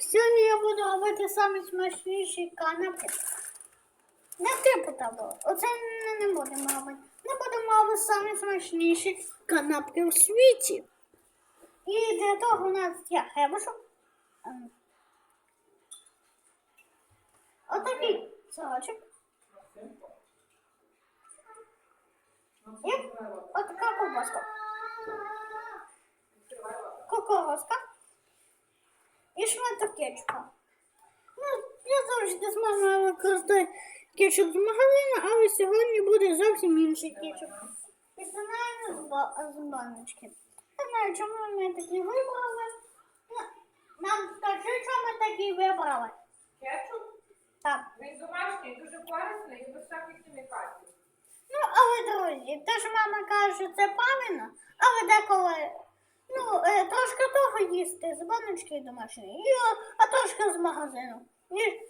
сьогодні я буду робити самі смачніші канапки. Не типу того. Оце не, не будемо робити. Ми будемо робити смачніші канапки у світі. І для того у нас є хлібушок. Ем, Отакий сорочок. І отака ковбаска. Кукурузка. І шматок кетчупа. Ну, я завжди з мамою використовую кетчуп з магазину, але сьогодні буде зовсім інший кетчуп. Персонально з, ба- з баночки. Не знаю, чому ми такі вибрали. Ну, Нам скажи, чому ми такі вибрали. Кетчуп, Так. він домашній, дуже корисний і без всяких хімікатів. Ну, але друзі, те, що мама каже, що це правильно, але деколи ну, е, трошки того їсти з баночки домашньої, і, а трошки з магазину. Ні,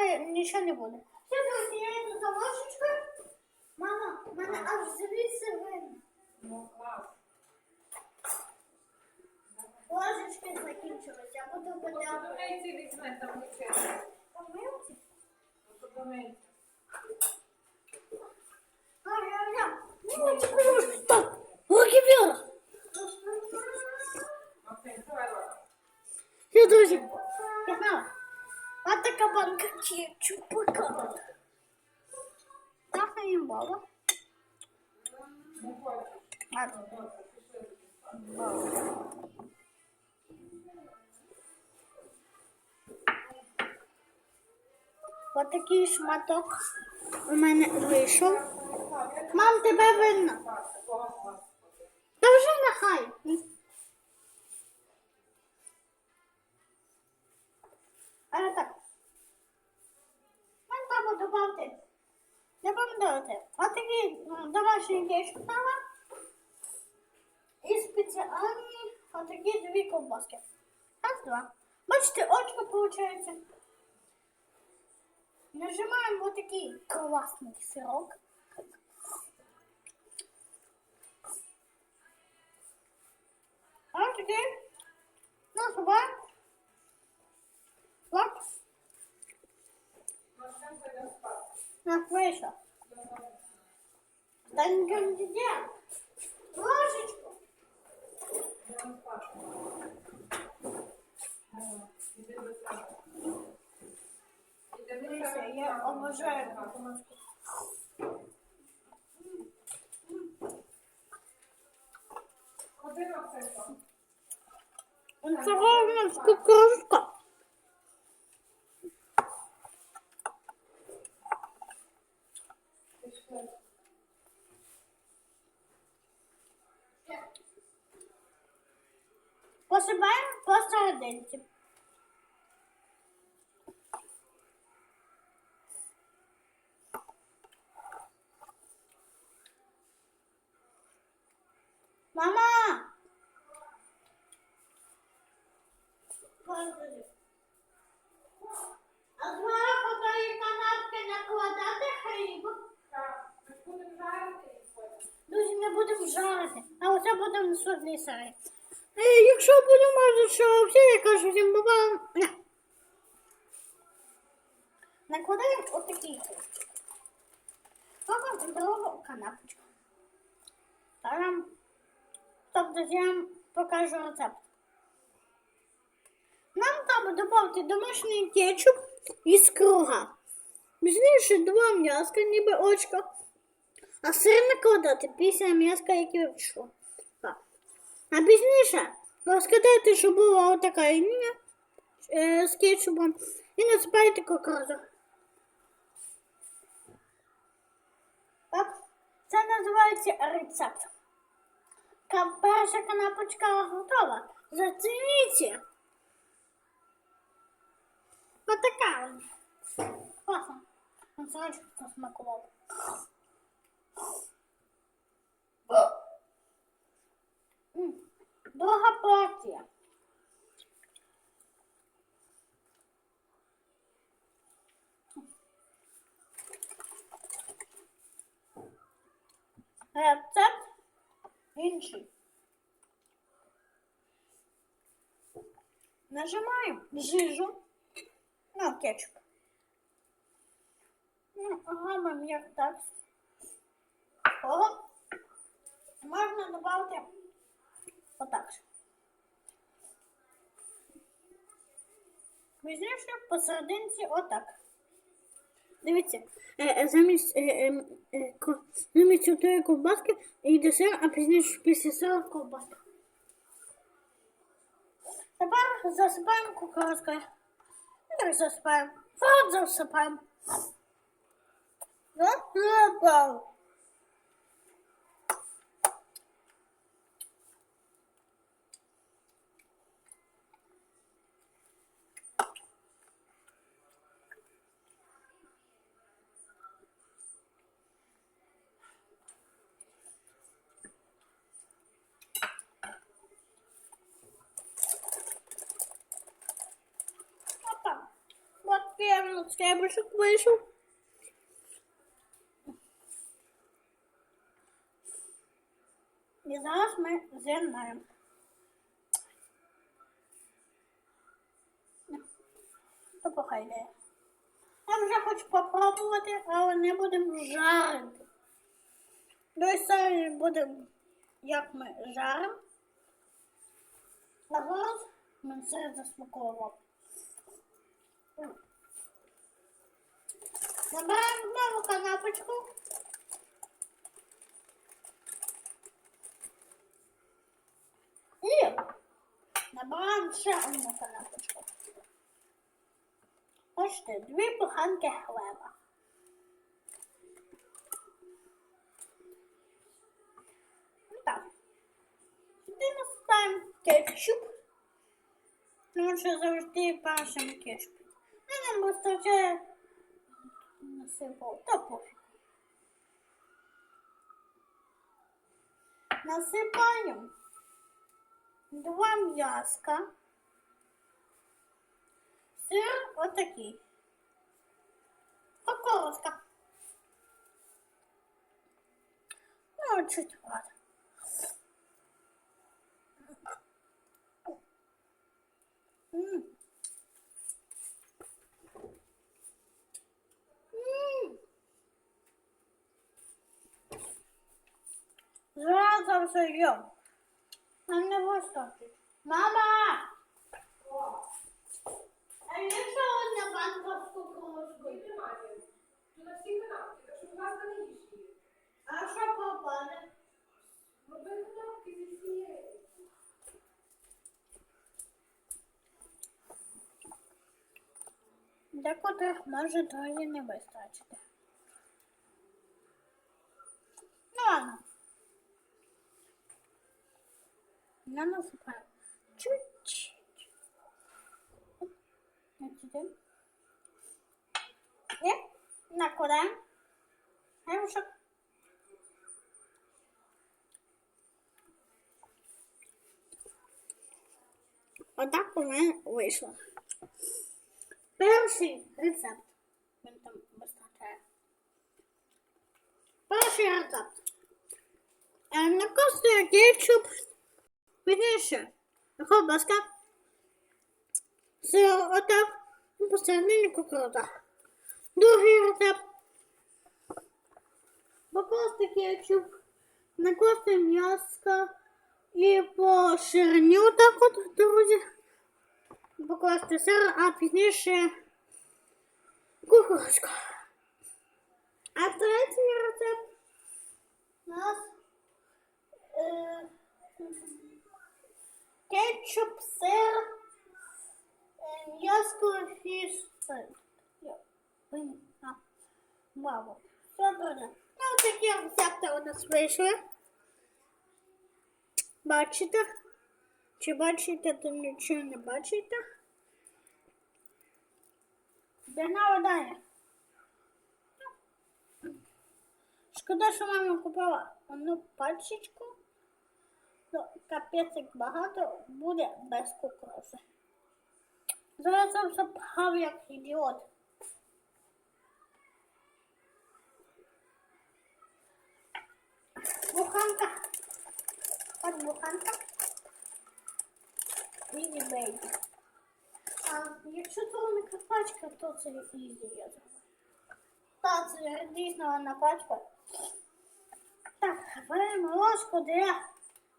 не, нічого не буде. Все, друзі, я йду за ложечкою. Мама, в мене аж звідси видно. Ну, клас. Ложечки закінчилися, я буду подати. Подумайте, візьме там нічого. Помилці? Подумайте. Ну, це ложка. Так, руки кетчупа. Так, не баба. Ладно. Ось такий шматок у мене вийшов. Мам, тебе видно. Та вже нехай. Такі м, домашні кетчупами. І спеціальні отакі дві ковбаски. Раз, два. Бачите, очко виходить. Нажимаємо вот такий класний сирок. А такий. Дивіться, себе. я обожаю Максимко. Це ровно кукурузка. Посипаємо посерединці. Мама! А зверху тої канапки накладати хліб. Так, ми будемо жарити. Друзі, ми будемо жарити, а оце будемо судний сарай. Е, якщо будемо що все, я кажу всім баба. Накладаємо отакий. Робимо другу канапочку. Там. Тобто вам покажу рецепт. Нам треба додати домашній кетчуп із круга. Пізніше два м'яска, ніби очка. А сир накладати після м'яска, яке вийшло. А пізніше розкидайте, щоб була отака лінія е, з кетчупом і насипайте кукурузу. Так, це називається рецепт. Перша канапочка готова. Зацініть. Отака. Класно. Насрачку смакував. Друга партія. Рецепт інший. Нажимаємо жижу. Ну, кетчуп. Ну, робимо як так. Можна додати отак. Пізніше посерединці отак. Дивіться, е, е, замість, е, замість отої ковбаски йде сир, а пізніше після сира ковбаска. Тепер засипаємо кукурузкою. Так засипаємо. От засипаємо. Засипаємо. Первый скребушек вышел. І зараз ми з'єднаємо. То похай йде. Я вже хочу попробувати, але не будемо жарити. Дось зараз будемо, як ми жаримо. А зараз ми все засмаковували. Набираємо нову канапочку. І набираємо ще одну канапочку. Бачите, дві буханки хлеба. Ну Так. Сюди насипаємо кетчуп. Тому що завжди першим кетчуп. Ну, нам вистачає насипав. Та пофіг. Насипаємо два м'яска. Сир отакий. Кукурузка. Ну, чуть вот. А що попаде? Роби канапки зі всієї. Декотрих може трохи не вистачити. Ну ладно. Я насипаю. Чуть-чуть. От сюди. І накладаємо. Грибушок. Отак у мене вийшло. Перший рецепт. Він там вистачає. Перший рецепт. Е, Накостує кетчуп. Пізніше. Ковбаска. Сир отак. І посередині кукурудза. Другий рецепт. Покласти кетчуп. Накласти м'яско. І по ширині отак от, друзі покласти сир, а пізніше кукурузку. А третій рецепт у нас е, кетчуп, сир, е, м'яско, фіш, Мало. Все добре. Ну, такі рецепти у нас вийшли. Бачите? Чи бачите, то нічого не бачите? Погнали далі. Шкода, що мама купила одну пачечку. Ну, капець багато буде без кукурузи. Зараз я все пхав як ідіот. Буханка. От буханка. Мини бейби. пачка, то це ізі я. Та це дійсно одна пачка. Так, беремо ложку для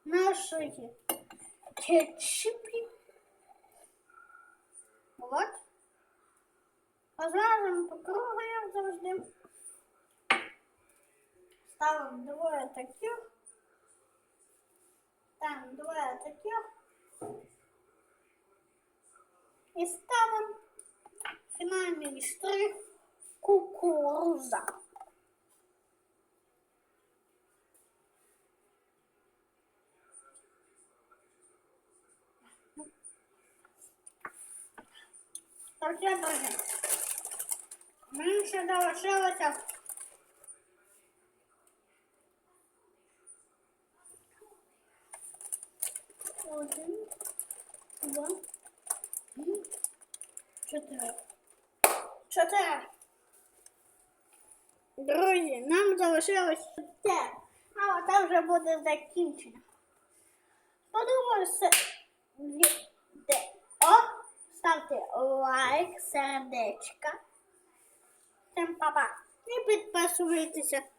нашої кетчупі. Вот. Розмазуємо по кругу, як завжди. Ставимо двоє таких. Там двоє таких. І ставимо фінальний штрих кукуруза. Я друзі. Мені ще залишилося один, два, три, чотири. Чотири. Друзі, нам залишилось те. А оце вже буде закінчено. Подумаю, відео. Ставте лайк, сердечка. Всем па-па. І